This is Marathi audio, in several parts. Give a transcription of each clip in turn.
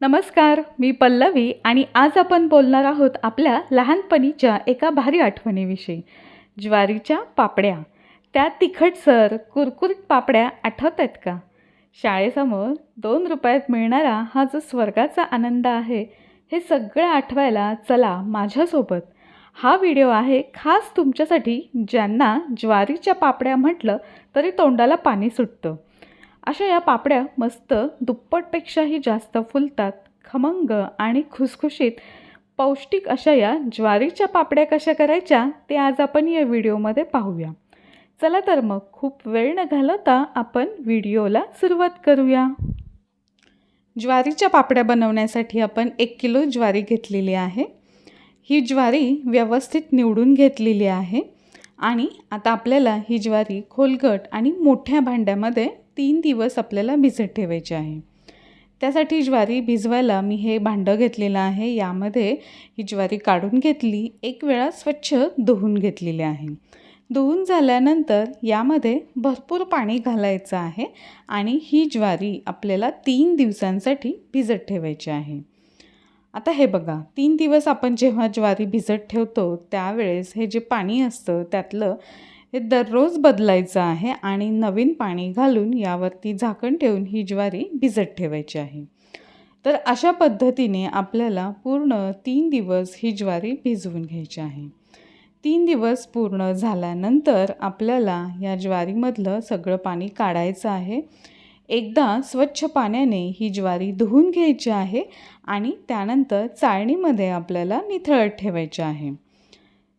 नमस्कार मी पल्लवी आणि आज आपण बोलणार आहोत आपल्या लहानपणीच्या एका भारी आठवणीविषयी. ज्वारीच्या पापड्या. त्या तिखटसर कुरकुरीत पापड्या आठवत आहेत का? शाळेसमोर दोन रुपयात मिळणारा हा जो स्वर्गाचा आनंद आहे हे सगळं आठवायला चला माझ्यासोबत. हा व्हिडिओ आहे खास तुमच्यासाठी ज्यांना ज्वारीच्या पापड्या म्हटलं तरी तोंडाला पाणी सुटतं. अशा या पापड्या मस्त दुप्पटपेक्षाही जास्त फुलतात खमंग आणि खुसखुशीत. पौष्टिक अशा या ज्वारीच्या पापड्या कशा करायच्या ते आज आपण या व्हिडिओमध्ये पाहूया. चला तर मग खूप वेळ न घालवता आपण व्हिडिओला सुरुवात करूया. ज्वारीच्या पापड्या बनवण्यासाठी आपण एक किलो ज्वारी घेतलेली आहे. ही ज्वारी व्यवस्थित निवडून घेतलेली आहे आणि आता आपल्याला ही ज्वारी खोलगट आणि मोठ्या भांड्यामध्ये तीन दिवस आपल्याला भिजत ठेवायची आहे. त्यासाठी ज्वारी भिजवायला मी हे भांडं घेतलेलं आहे. यामध्ये ही ज्वारी काढून घेतली. एक वेळा स्वच्छ धुवून घेतलेली आहे. धुवून झाल्यानंतर यामध्ये भरपूर पाणी घालायचं आहे आणि ही ज्वारी आपल्याला तीन दिवसांसाठी भिजत ठेवायची आहे. आता हे बघा तीन दिवस आपण जेव्हा ज्वारी भिजत ठेवतो त्यावेळेस हे जे पाणी असतं त्यातलं हे दररोज बदलायचं आहे आणि नवीन पाणी घालून यावरती झाकण ठेवून ही ज्वारी भिजत ठेवायची आहे. तर अशा पद्धतीने आपल्याला पूर्ण तीन दिवस ही ज्वारी भिजवून घ्यायची आहे. तीन दिवस पूर्ण झाल्यानंतर आपल्याला या ज्वारीमधलं सगळं पाणी काढायचं आहे. एकदा स्वच्छ पाण्याने ही ज्वारी धुवून घ्यायची आहे आणि त्यानंतर चाळणीमध्ये आपल्याला निथळत ठेवायची आहे.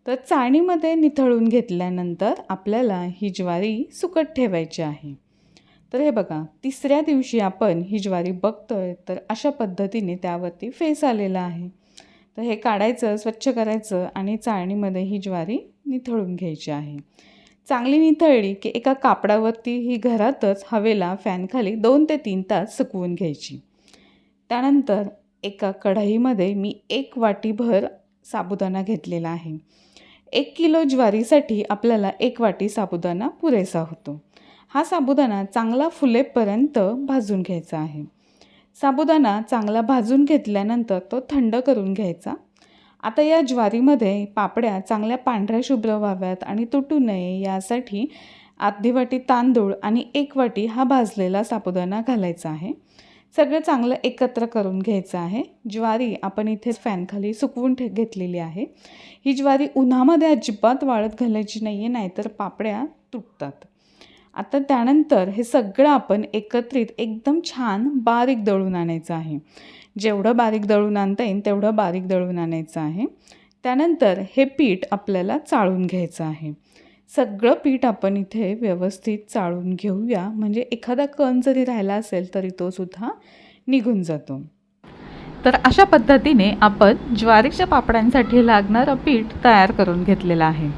तर चाळणीमध्ये निथळून घेतल्यानंतर आपल्याला ही ज्वारी सुकट ठेवायची आहे. तर हे बघा तिसऱ्या दिवशी आपण ही ज्वारी बघतोय तर अशा पद्धतीने त्यावरती फेस आलेला आहे. तर हे काढायचं स्वच्छ करायचं आणि चाळणीमध्ये ही ज्वारी निथळून घ्यायची आहे. चांगली निथळली की एका कापडावरती ही घरातच हवेला फॅनखाली दोन ते तीन तास सुकवून घ्यायची. त्यानंतर एका कढईमध्ये मी एक वाटीभर साबुदाणा घेतलेला आहे. एक किलो ज्वारीसाठी आपल्याला एक वाटी साबुदाणा पुरेसा होतो. हा साबुदाणा चांगला फुलेपर्यंत भाजून घ्यायचा आहे. साबुदाणा चांगला भाजून घेतल्यानंतर तो थंड करून घ्यायचा. आता या ज्वारीमध्ये पापड्या चांगल्या पांढऱ्या शुभ्र व्हाव्यात आणि तुटू नये यासाठी अर्धी वाटी तांदूळ आणि एक वाटी हा भाजलेला साबुदाणा घालायचा आहे. सगळं चांगलं एकत्र करून घ्यायचं आहे. ज्वारी आपण इथेच फॅनखाली सुकवून ठे घेतलेली आहे. ही ज्वारी उन्हामध्ये अजिबात वाळत घालायची नाही आहे नाहीतर पापड्या तुटतात. आता त्यानंतर हे सगळं आपण एकत्रित एकदम छान बारीक दळून आणायचं आहे. जेवढं बारीक दळून आणता येईल तेवढं बारीक दळून आणायचं आहे. त्यानंतर हे पीठ आपल्याला चाळून घ्यायचं आहे. सगळं पीठ आपण इथे व्यवस्थित चाळून घेऊया. म्हणजे एखादा कण जरी राहिला असेल तरी तो सुद्धा निघून जातो. तर अशा पद्धतीने आपण ज्वारीच्या पापड्यांसाठी लागणारं पीठ तयार करून घेतलेलं आहे.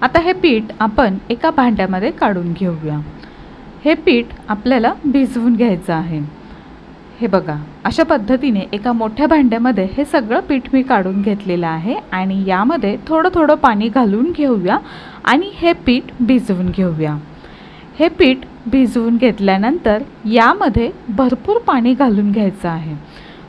आता हे पीठ आपण एका भांड्यामध्ये काढून घेऊया. हे पीठ आपल्याला भिजवून घ्यायचं आहे. हे बघा अशा पद्धतीने एका मोठ्या भांड्यामध्ये हे सगळं पीठ मी काढून घेतलेलं आहे आणि यामध्ये थोडं थोडं पाणी घालून घेऊया आणि हे पीठ भिजवून घेऊया. हे पीठ भिजवून घेतल्यानंतर यामध्ये भरपूर पाणी घालून घ्यायचं आहे.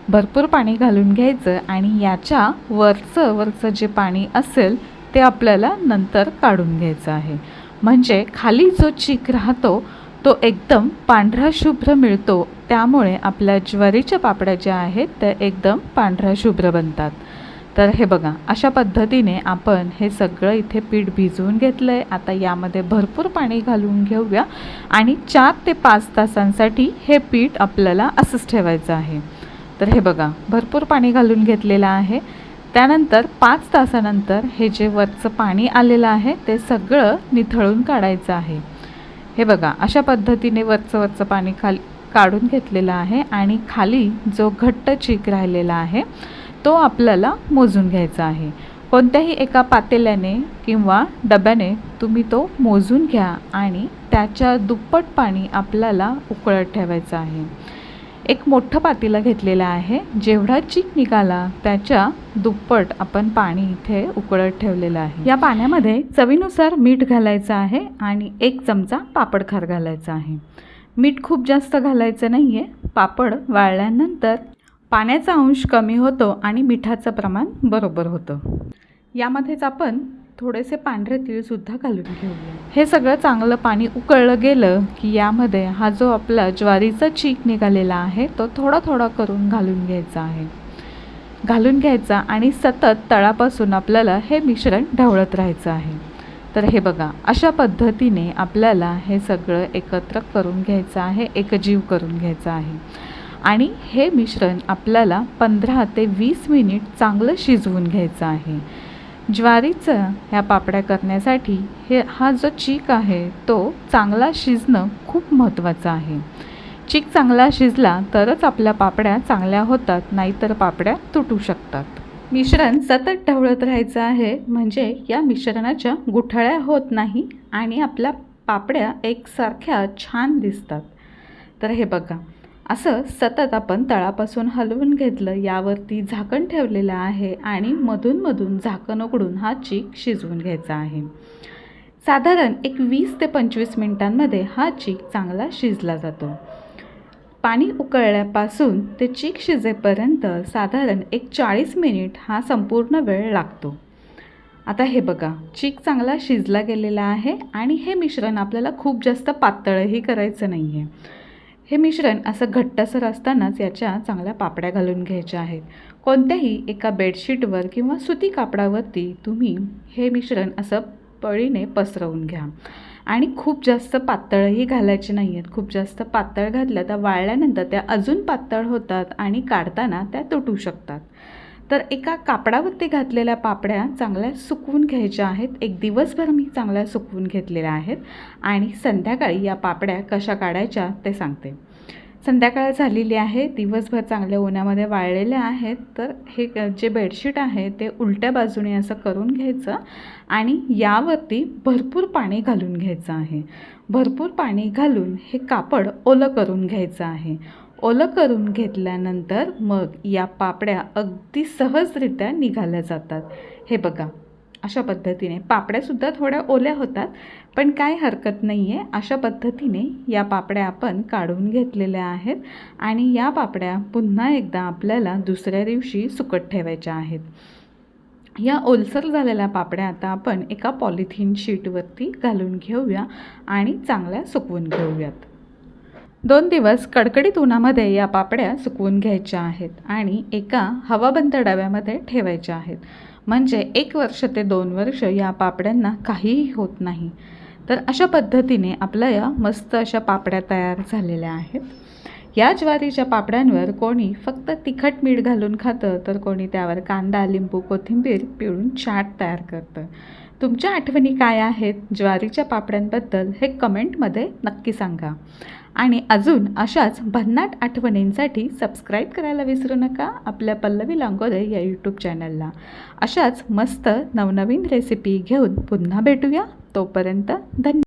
भरपूर पाणी घालून घ्यायचं आणि याच्या वरचं वरचं जे पाणी असेल ते आपल्याला नंतर काढून घ्यायचं आहे. म्हणजे खाली जो चीक राहतो तो एकदम पांढरा शुभ्र मिळतो. त्यामुळे आपल्या ज्वारीच्या पापड्या ज्या आहेत त्या एकदम पांढऱ्या शुभ्र बनतात. तर हे बघा अशा पद्धतीने आपण हे सगळं इथे पीठ भिजवून घेतलं आहे आता यामध्ये भरपूर पाणी घालून घेऊया. आणि चार ते पाच तासांसाठी हे पीठ आपल्याला असंच ठेवायचं आहे. तर हे बघा भरपूर पाणी घालून घेतलेलं आहे. त्यानंतर पाच तासानंतर हे जे वरचं पाणी आलेलं आहे ते सगळं निथळून काढायचं आहे. हे बघा अशा पद्धतीने वरचं वरचं पाणी खाली काढून घेतलेलं आहे आणि खाली जो घट्ट चीक राहिलेला आहे तो आपल्याला मोजून घ्यायचा आहे. कोणत्याही एका पातेल्याने किंवा डब्याने तुम्ही तो मोजून घ्या आणि त्याच्या दुप्पट पाणी आपल्याला उकळत ठेवायचं आहे. एक मोठं पातेलं घेतलेलं आहे. जेवढा चीक निघाला त्याच्या दुप्पट आपण पाणी इथे उकळत ठेवलेलं आहे. या पाण्यामध्ये चवीनुसार मीठ घालायचं आहे आणि एक चमचा पापड खार घालायचा आहे. मीठ खूप जास्त घालायचं नाही आहे पापड वाळल्यानंतर पाण्याचा अंश कमी होतो आणि मिठाचं प्रमाण बरोबर होतं. यामध्येच आपण थोडेसे पांढरे तीळसुद्धा घालून घेऊया हे सगळं चांगलं पाणी उकळलं गेलं की यामध्ये हा जो आपला ज्वारीचा चीक निघालेला आहे तो थोडा थोडा करून घालून घ्यायचा आहे. घालून घ्यायचा आणि सतत तळापासून आपल्याला हे मिश्रण ढवळत राहायचं आहे. तर हे बघा अशा पद्धतीने आपल्याला हे सगळं एकत्र करून घ्यायचं आहे एकजीव करून घ्यायचं आहे. आणि हे मिश्रण आपल्याला पंधरा ते वीस मिनिट चांगलं शिजवून घ्यायचं आहे. ज्वारीचं ह्या पापड्या करण्यासाठी हे हा जो चीक आहे तो चांगला शिजणं खूप महत्त्वाचं आहे. चीक चांगला शिजला तरच आपल्या पापड्या चांगल्या होतात नाहीतर पापड्या तुटू शकतात. मिश्रण सतत ढवळत राहायचं आहे म्हणजे या मिश्रणाच्या गुठळ्या होत नाही आणि आपल्या पापड्या एकसारख्या छान दिसतात. तर हे बघा असं सतत आपण तळापासून हलवून घेतलं यावरती झाकण ठेवलेलं आहे आणि मधूनमधून झाकण उघडून हा चीक शिजवून घ्यायचा आहे. साधारण एक वीस ते पंचवीस मिनिटांमध्ये हा चीक चांगला शिजला जातो. पाणी उकळल्यापासून ते चीक शिजेपर्यंत साधारण एक चाळीस मिनिट हा संपूर्ण वेळ लागतो. आता हे बघा चीक चांगला शिजला गेलेला आहे आणि हे मिश्रण आपल्याला खूप जास्त पातळही करायचं नाही आहे हे मिश्रण असं घट्टसर असतानाच याच्या चांगल्या पापड्या घालून घ्यायच्या आहेत. कोणत्याही एका बेडशीटवर किंवा सुती कापडावरती तुम्ही हे मिश्रण असं पळीने पसरवून घ्या. आणि खूप जास्त पातळही घालायचे नाही आहेत खूप जास्त पातळ घातल्या तर वाळल्यानंतर त्या अजून पातळ होतात आणि काढताना त्या तुटू शकतात. तर एका कापडावरती घातलेल्या पापड्या चांगल्या सुकवून घ्यायच्या आहेत. एक दिवसभर मी चांगल्या सुकवून घेतलेल्या आहेत आणि संध्याकाळी या पापड्या कशा काढायच्या ते सांगते. संध्याकाळ झालेली आहे दिवसभर चांगल्या उन्हामध्ये वाळलेल्या आहेत तर हे जे बेडशीट आहे ते उलट्या बाजूने असं करून घ्यायचं आणि यावरती भरपूर पाणी घालून घ्यायचं आहे. भरपूर पाणी घालून हे कापड ओलं करून घ्यायचं आहे. ओलं करून घेतल्यानंतर मग या पापड्या अगदी सहजरित्या निघाल्या जातात. हे बघा अशा पद्धतीने पापड्यासुद्धा थोड्या ओल्या होतात पण काय हरकत नाही आहे अशा पद्धतीने या पापड्या आपण काढून घेतलेल्या आहेत आणि या पापड्या पुन्हा एकदा आपल्याला दुसऱ्या दिवशी सुकट ठेवायच्या आहेत. या ओलसर झालेल्या पापड्या आता आपण एका पॉलिथिन शीटवरती घालून घेऊया आणि चांगल्या सुकवून घेऊयात. दोन दिवस कडकडीत उन्हामध्ये या पापड्या सुकवून घ्यायच्या आहेत आणि एका हवाबंद डब्यामध्ये ठेवायच्या आहेत. म्हणजे एक वर्ष ते दोन वर्ष या पापड्यांना काहीही होत नाही. तर अशा पद्धतीने आपल्या या मस्त अशा पापड्या तयार झालेल्या आहेत. या ज्वारीच्या पापड्यांवर कोणी फक्त तिखट मीठ घालून खातं तर कोणी त्यावर कांदा लिंबू कोथिंबीर पिळून चाट तयार करतं. तुमच्या आठवणी काय आहेत ज्वारीच्या पापड्यांबद्दल हे कमेंटमध्ये नक्की सांगा. आणि अजून अशाच भन्नाट आठवणींसाठी सबस्क्राईब करायला विसरू नका आपल्या पल्लवी लांगोदे या यूट्यूब चॅनलला अशाच मस्त नवनवीन रेसिपी घेऊन पुन्हा भेटूया. तोपर्यंत धन्यवाद